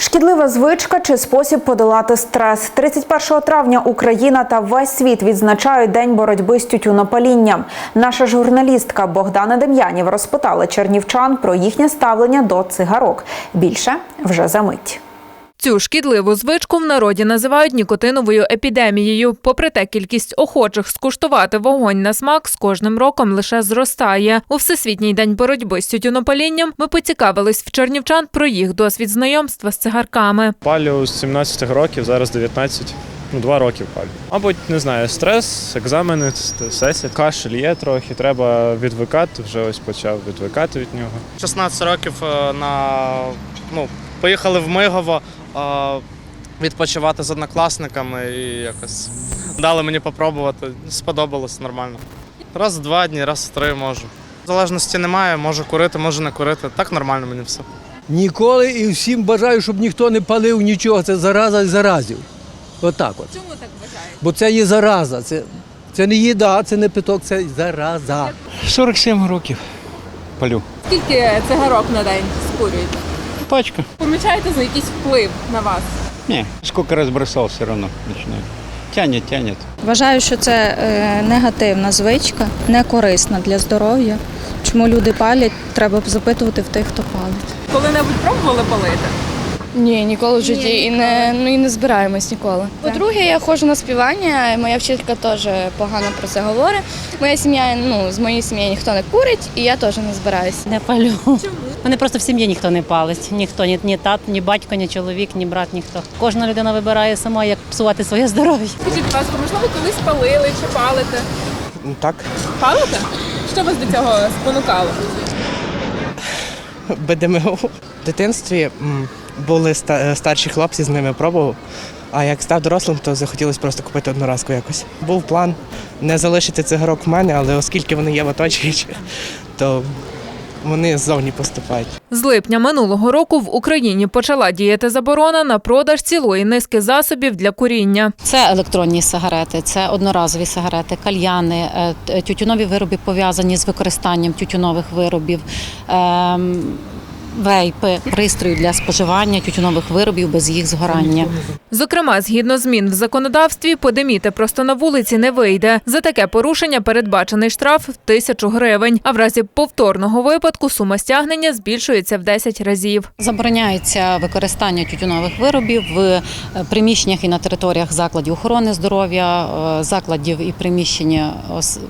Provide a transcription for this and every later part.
Шкідлива звичка чи спосіб подолати стрес. 31 травня Україна та весь світ відзначають День боротьби з тютюнопалінням. Наша журналістка Богдана Дем'янів розпитала чернівчан про їхнє ставлення до цигарок. Більше вже за мить. Цю шкідливу звичку в народі називають нікотиновою епідемією. Попри те, кількість охочих скуштувати вогонь на смак з кожним роком лише зростає. У всесвітній день боротьби з тютюнопалінням ми поцікавились в чернівчан про їх досвід знайомства з цигарками. Палю з 17 років, зараз 19. Ну, два роки палю. Мабуть, не знаю, стрес, екзамени, сесія. Кашель є трохи, треба відвикати. Вже ось почав відвикати від нього. 16 років е, на ну, поїхали в Мигово е, відпочивати з однокласниками і якось дали мені попробувати. Сподобалось нормально. Раз в два дні, раз в три можу. Залежності немає, можу курити, можу не курити. Так нормально мені все. Ніколи і всім бажаю, щоб ніхто не палив нічого. Це зараза і заразів. Отак от. Чому так вважаєте? Бо це є зараза. Це, це не їда, це не питок, це зараза. 47 років палю. Скільки цигарок на день скурюєте? Пачка. Помічаєте за якийсь вплив на вас? Ні, скільки раз бросав, все одно починаю. Тянет, тянет. Вважаю, що це е, негативна звичка, не корисна для здоров'я. Чому люди палять, треба б запитувати в тих, хто палить. Коли-небудь пробували палити? Ні, ніколи в житті і не ну і не збираємось ніколи. По-друге, я ходжу на співання. Моя вчителька теж погано про це говорить. Моя сім'я, ну з моєї сім'ї ніхто не курить, і я теж не збираюся. Не палю. Чому? Мене просто в сім'ї ніхто не палить. Ніхто, ні, ні тат, ні батько, ні чоловік, ні брат, ніхто. Кожна людина вибирає сама, як псувати своє здоров'я. Скажіть, будь ласка, можливо, колись палили чи палите? Так, Палите? Що вас до цього спонукало? БДМО. В дитинстві м, були старші хлопці, з ними пробував. А як став дорослим, то захотілося просто купити одноразку якось. Був план не залишити цигарок в мене, але оскільки вони є в оточуючі, то вони ззовні поступають. З липня минулого року в Україні почала діяти заборона на продаж цілої низки засобів для куріння. Це електронні сигарети, це одноразові сигарети, кальяни, е, тютюнові вироби пов'язані з використанням тютюнових виробів. Вейпи, пристрої для споживання тютюнових виробів без їх згорання. Зокрема, згідно змін в законодавстві, подиміти просто на вулиці не вийде. За таке порушення передбачений штраф в тисячу гривень. А в разі повторного випадку сума стягнення збільшується в 10 разів. Забороняється використання тютюнових виробів в е, приміщеннях і на територіях закладів охорони здоров'я, е, закладів і приміщення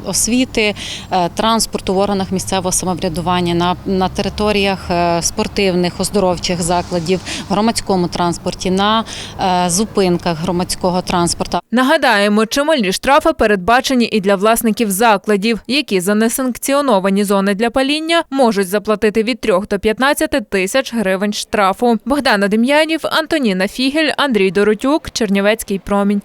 освіти, е, транспорту в органах місцевого самоврядування, на, на територіях е, спортивних, оздоровчих закладів, громадському транспорті, на е, зупинках громадського транспорту. Нагадаємо, чимальні штрафи передбачені і для власників закладів, які за несанкціоновані зони для паління можуть заплатити від 3 до 15 тисяч гривень штрафу. Богдана Дем'янів, Антоніна Фігель, Андрій Доротюк, Чернівецький промінь.